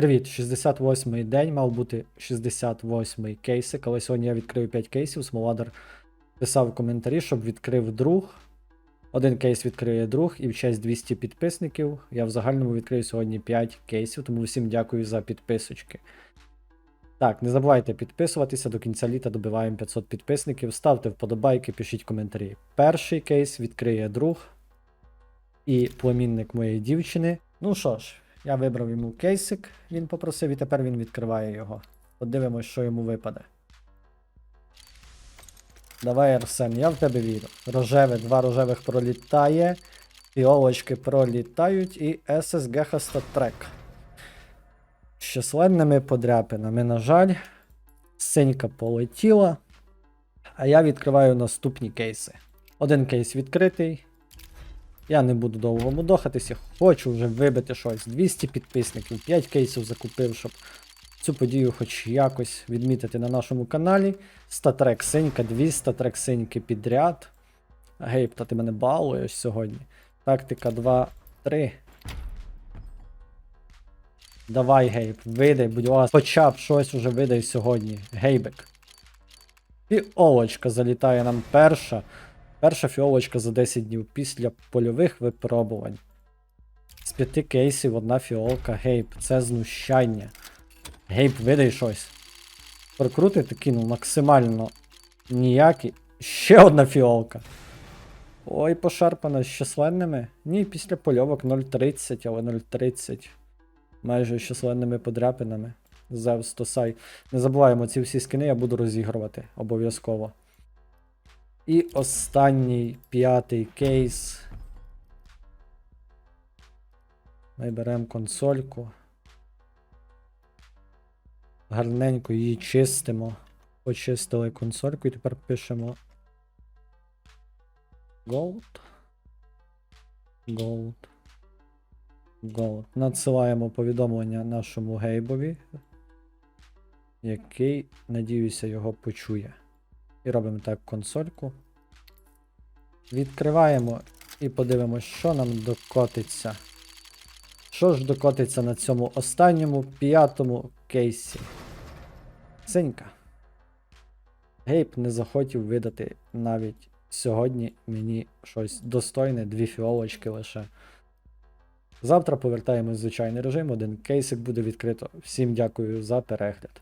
Привіт, 68-й день, мав бути 68-й кейсик, але сьогодні я відкрив 5 кейсів. Смоладер писав коментарі, щоб відкрив друг. Один кейс відкриє друг, і в честь 200 підписників. Я в загальному відкрию сьогодні 5 кейсів, тому всім дякую за підписочки. Так, не забувайте підписуватися до кінця літа добиваємо 500 підписників. Ставте вподобайки, пишіть коментарі. Перший кейс відкриє друг і племінник моєї дівчини. Ну що ж, я вибрав йому кейсик, він попросив, і тепер він відкриває його. Подивимось, що йому випаде. Давай, Арсен, я в тебе вірю. Рожеве, два рожевих пролітає, фіолочки пролітають і SSG Хастатрек. З подряпинами, на жаль, синька полетіла. А я відкриваю наступні кейси. Один кейс відкритий. Я не буду довго мудохатися, хочу вже вибити щось. 200 підписників, 5 кейсів закупив, щоб цю подію хоч якось відмітити на нашому каналі. Статрек синька, 200 статрек синьки підряд. Гейб, та ти мене балуєш сьогодні. Тактика 2, 3. Давай, Гейб, видай, будь ласка, хоча б щось уже видай сьогодні. Гейбек. Фіолочка залітає нам перша. Перша фіолочка за 10 днів після польових випробувань. З п'яти кейсів одна фіолка. Гейб, це знущання. Гейб, видай щось. Прокрути такі, ну, максимально ніякі. Ще одна фіолка. Ой, пошарпана з численними. Ні, після польовок 0.30, але 0.30. Майже з численними подряпинами. Зевс Тосай. Не забуваємо, ці всі скини я буду розігрувати обов'язково. І останній п'ятий кейс. Ми беремо консольку. Гарненько її чистимо. Почистили консольку і тепер пишемо Gold. Gold. Gold. Надсилаємо повідомлення нашому гейбові, який, надіюся, його почує. І робимо так консольку. Відкриваємо і подивимося, що нам докотиться. Що ж докотиться на цьому останньому п'ятому кейсі? Синька. Гейб не захотів видати навіть сьогодні мені щось достойне, дві фіолочки лише. Завтра повертаємось в звичайний режим, один кейсик буде відкрито. Всім дякую за перегляд.